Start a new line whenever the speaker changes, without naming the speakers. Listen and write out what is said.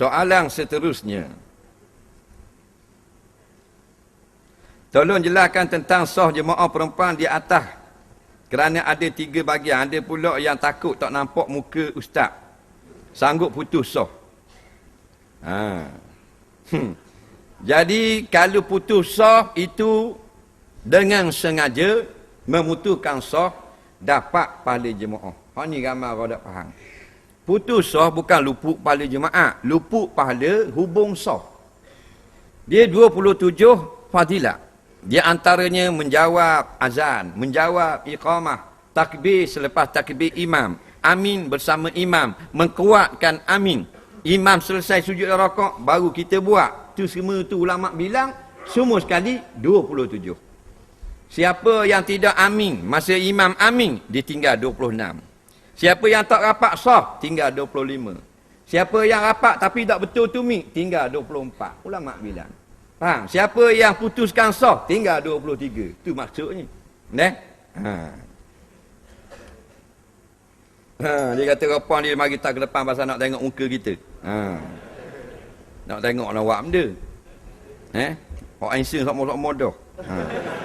Soalan seterusnya. Tolong jelaskan tentang soh jemaah perempuan di atas. Kerana ada tiga bagian. Ada pula yang takut tak nampak muka ustaz. Sanggup putus soh. Ha. Hmm. Jadi kalau putus soh itu dengan sengaja memutuskan soh dapat pahala jemaah. Ni ramai orang tak faham. Putus soh bukan lupuk pahala jemaah. Lupuk pahala hubung soh. Dia 27 fadilah. Dia antaranya menjawab azan, menjawab iqamah, takbir selepas takbir imam, amin bersama imam, mengkuatkan amin. Imam selesai sujud rakaat baru kita buat. Tu semua tu ulama bilang semua sekali 27. Siapa yang tidak amin masa imam amin dia tinggal 26. Siapa yang tak rapat sah tinggal 25. Siapa yang rapat tapi tak betul tumik tinggal 24. Ulama bilang. Faham? Siapa yang putuskan sah, tinggal 23. Itu maksudnya. Nah. Ha. Ha, dia kata rapang dia mari tak ke depan pasal nak tengok muka kita. Ha. Nak tengok nak buat benda. Eh? Orang Einstein sama-sama modoh. Ha.